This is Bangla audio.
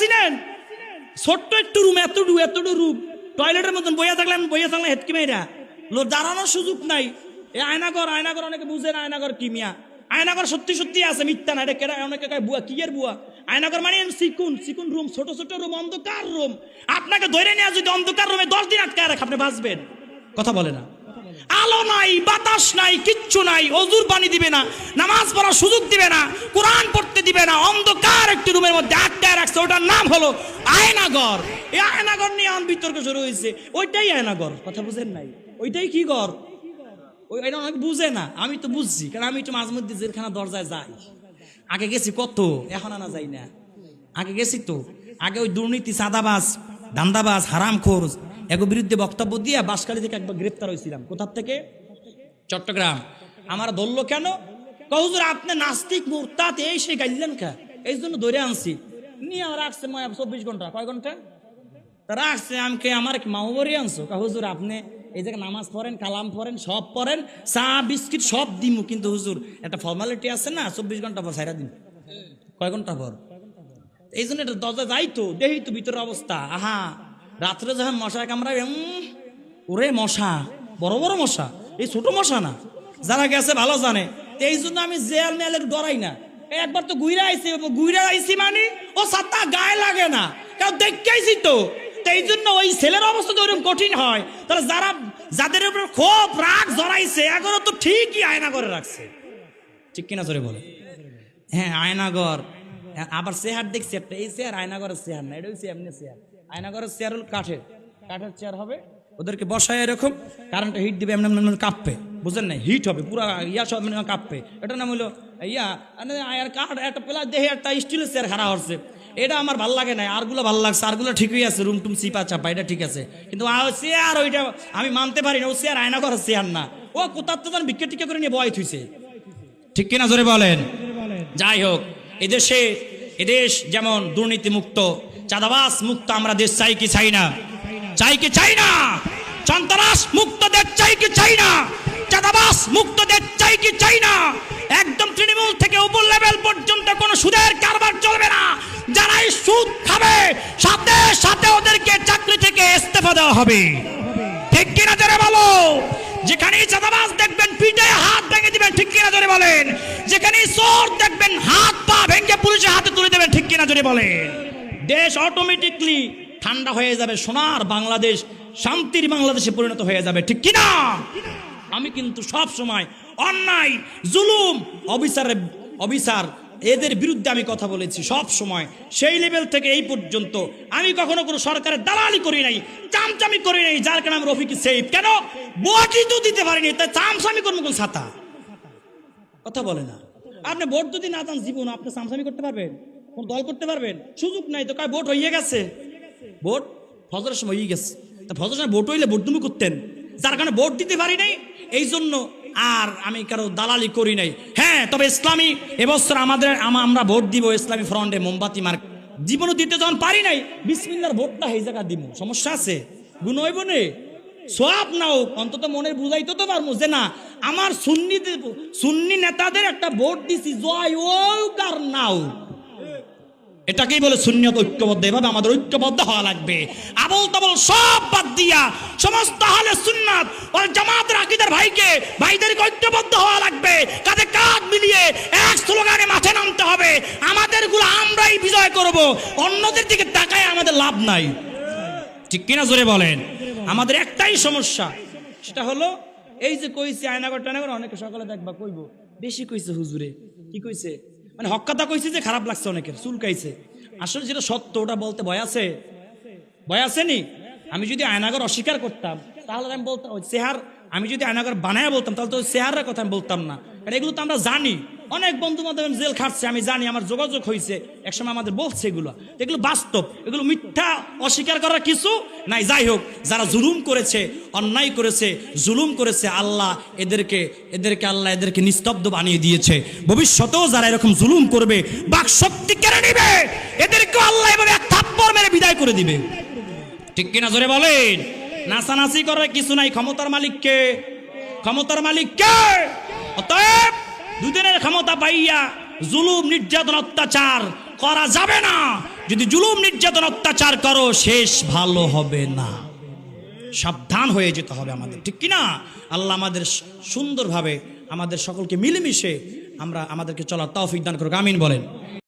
চিনেন ছোট্ট একটু রুম এতটু এতটু রুম। টয়লেটের মতন বইয়া থাকলেন বইয়া থাকলে হেটকি মেয়েরা দাঁড়ানোর সুযোগ নাই। এ আয়নাগর আয়নাগর অনেকে বুঝে না আয়নাগর কি মিয়া? আয়নাগর সত্যি সত্যি আছে, মিথ্যা না, এটা অনেকে বুয়া কি এর বুয়া? আয়নাগর মানে সিকুন সিকুন রুম, ছোট ছোট রুম, অন্ধকার রুম। আপনাকে ধরে নেওয়া যদি অন্ধকার রুমে দশ দিন আটকে রাখে, আপনি বাঁচবেন। কথা বলে না। আলো নাই, বাতাস নাই, কিচ্ছু নাই, অজুর পানি দিবে না, নামাজ পড়ার সুযোগ দিবে না, কোরআন পড়তে দিবে না, অন্ধকার একটি রুমের মধ্যে আটকায় রাখছে, ওটার নাম হলো আয়নাগর। এই আয়নাগর নিয়ে আন বিতর্ক শুরু হয়েছে, ওইটাই আয়নাগর, কথা বুঝেন নাই, ওইটাই কি ঘর ওই এটা অনেক বুঝে না, আমি তো বুঝছি, কারণ আমি একটু মাঝে মধ্যে জেলখানা দরজায় যাই। আগে গেছি কত, এখন আনা যাই না, আগে গেছি তো, আগে ওই দুর্নীতি সাদাবাজ দান্দাবাজ হারাম খোরজ এগো বিরুদ্ধে বক্তব্য দিয়ে বাসকালী থেকে একবার গ্রেপ্তার হয়েছিলাম। কোথার থেকে? চট্টগ্রাম। আমার ধরলো কেন? কহুজুর আপনি নাস্তিক মুরতাত এই সে গাইলেন কা? এই জন্য ধরে আনছি। নিয়ে রাখছে চব্বিশ ঘণ্টা। কয় ঘণ্টা? তা রাখছে আমাকে, আমার মাহবরি আনছো? হুজুর, আপনি এই জায়গায় নামাজ পড়েন, কালাম পড়েন, সব পড়েন, চা, বিস্কিট সব দিমু। কিন্তু হুজুর, একটা ফর্মালিটি আছে না, চব্বিশ ঘণ্টা পর সাইরা দিন কয় ঘণ্টা পর? এই জন্য এটা দরজা যাই তো দেখি তো ভিতরের অবস্থা। আহা রাত্রে যখন মশা কামড়াবে উম, ওরে মশা বড় বড় মশা এই ছোট মশা না যারা গেছে ভালো জানে। এই জন্য আমি জেল মেলে ডরাই না। একবার তো গুইরা আইছি গুইরা আইছি মানে ও সাত্তা গায়ে লাগে না দেখেছি তো। তো এই জন্য ওই ছেলের অবস্থা তো ওরকম কঠিন হয়। তাহলে যারা যাদের উপর খুব রাগ জড়াইছে এগুলো তো ঠিকই আয়না করে রাখছে। ঠিক কিনা জোরে বলে হ্যাঁ আয়নাগর আবার চেয়ার দেখছি একটা, এই চেয়ার আয়নাগরের চেয়ার না এটা হচ্ছে এমনি চেয়ার। আয়নাগরের চেয়ার হল কাঠের কাঠের চেয়ার হবে। ওদেরকে বসায় এরকম কারেন্টটা হিট দিবে, এমনি এমনি কাঁপবে, বুঝলেন না হিট হবে, পুরো ইয়া সব এমনি কাঁপবে। এটা নাম হলো ইয়া আয়ার কাঠ, একটা পেলা দেহে একটা স্টিলের চেয়ার খারাপ হচ্ছে। এটা আমার ভালো লাগে না আরগুলো ভালো লাগছে আরগুলো ঠিকই আছে রুম টুম চিপা চাপা, এটা ঠিক আছে। কিন্তু চেয়ার ওইটা আমি মানতে পারি না, ও চেয়ার আয়নাগরের চেয়ার না। ও কোথার তো বিক্রি টিকে করে নিয়ে বয় থুইছে। ঠিক কিনা জোরে বলেন? যাই হোক, এদেশে এদেশ যেমন দুর্নীতি মুক্ত চাঁদাবাস মুক্ত আমরা দেশ চাই কি চাই না? চাই কি চাই না? সন্ত্রাস মুক্ত দেশ চাই কি চাই না? চাঁদাবাস মুক্ত দেশ চাই কি চাই না? একদম তৃণমূল থেকে উপর লেভেল পর্যন্ত কোনো সুদের কারবার চলবে না। যারাই সুদ খাবে, সাথে সাথে ওদেরকে চাকরি থেকে ইস্তফা দেওয়া হবে। ঠিক কিনা জোরে বলো? যেখানে চাঁদাবাজ দেখবেন, পিঠে হাত ভেঙে দিবেন, ঠিক কিনা জোরে বলেন? যেখানে চোর দেখবেন, হাত পা ভেঙে পুলিশের হাতে তুলে দেবেন, ঠিক কিনা যদি বলেন? দেশ অটোমেটিকলি ঠান্ডা হয়ে যাবে, সোনার বাংলাদেশ, শান্তির বাংলাদেশে পরিণত হয়ে যাবে, ঠিক কিনা? আমি কিন্তু সব সময় অন্যায়, জুলুম অবিচারের অবিচার, এদের বিরুদ্ধে আমি কথা বলেছি, সব সময়। সেই লেভেল থেকে এই পর্যন্ত আমি কখনো কোনো সরকারের দালালি করি নাই, চামচামি করি নাই, যার কারণে আমি রফিক সেফ কেন? ভোটই তো দিতে পারিনি, তাই চামচামি করব কোন ছাতা? কথা বলে না। আপনি ভোট যদি না চান জীবন আপনি চামচামি করতে পারবেন, কোন দল করতে পারবেন, সুযোগ নাই তো কয় ভোট হয়ে গেছে? ভোট ফজরের সময় হয়ে গেছে। তা ফজরের সময় ভোট হইলে ভোট তুমি করতেন। যার কারণে ভোট দিতে পারি নাই এই জন্য আর আমি কারও দালালি করি নাই। হ্যাঁ তবে ইসলামী এবছর আমাদের আমরা ভোট দিব ইসলামী ফ্রন্টে মোমবাতি মার্ক জীবনও দিতে যখন পারি নাই, বিসমিল্লার ভোটটা এই জায়গা দিব সমস্যা আছে? গুণ হইব নে? সব নাও অন্তত মনের বুঝাইতে তো পারব যে না, আমার সুন্নি সুন্নি নেতাদের একটা ভোট দিছি, জয় হোক নাও এটাকেই বলে শূন্যত ঐক্যবদ্ধ। এভাবে আমাদের ঐক্যবদ্ধ হওয়া লাগবে। আবল তাবল সব বাদ দিয়া সমস্ত হালে সুন্নাত ওর জামাতের আকিদার ভাইকে ভাইদেরকে ঐক্যবদ্ধ হওয়া লাগবে। কাঁধে কাঁধ মিলিয়ে এক স্লোগানে মাঠে নামতে হবে। আমাদেরগুলো আমরাই বিজয় করব। অন্যদের দিকে তাকায় আমাদের লাভ নাই। ঠিক কিনা জোরে বলেন। আমাদের একটাই সমস্যা, সেটা হলো, এই যে কইছে আয়নাগর টায়নাগর, অনেকে সকালে দেখবা কইব, বেশি কইছে হুজুরে, কি কইছে? মানে হক কথা কইছে যে খারাপ লাগছে অনেকের, চুলকাইছে। আসলে যেটা সত্য, ওটা বলতে ভয় আছে? ভয় আছে নি? আমি যদি আয়নাগর অস্বীকার করতাম, তাহলে আমি বলতাম চেহার, আমি যদি আয়নাগর বানায় বলতাম, তাহলে তো চেহারের কথা আমি বলতাম না। কারণ এগুলো তো আমরা জানি। অনেক বন্ধু বান্ধব জেল খাটছে, আমি জানি, আমার যোগাযোগ হয়েছে একসময় আমাদের বলছে এগুলো। এগুলো বাস্তব, এগুলো মিথ্যা, অস্বীকার করার কিছু নাই। যাই হোক, যারা জুলুম করেছে, অন্যায় করেছে, জুলুম করেছে, আল্লাহ এদেরকে এদেরকে, আল্লাহ এদেরকে নিস্তব্ধ বানিয়ে দিয়েছে। ভবিষ্যতেও যারা এরকম জুলুম করবে, বাক শক্তি কেড়ে নিবে। এদেরকে আল্লাহ এভাবে এক থাপ্পড় মেরে বিদায় করে দিবে। ঠিক কিনা জোরে বলেন? নাচানাচি করে কিছু নাই। ক্ষমতার মালিককে ক্ষমতার মালিককে। অতএব দুদিনের ক্ষমতা পাইয়া জুলুম, নির্যাতন, অত্যাচার করা যাবে না। যদি জুলুম, নির্যাতন, অত্যাচার করো, শেষ ভালো হবে না। সাবধান হয়ে যেতে হবে আমাদের। ঠিক কিনা? আল্লাহ আমাদের সুন্দরভাবে আমাদের সকলকে মিলেমিশে আমরা আমাদেরকে চলার তৌফিক দান করুক। আমিন বলেন।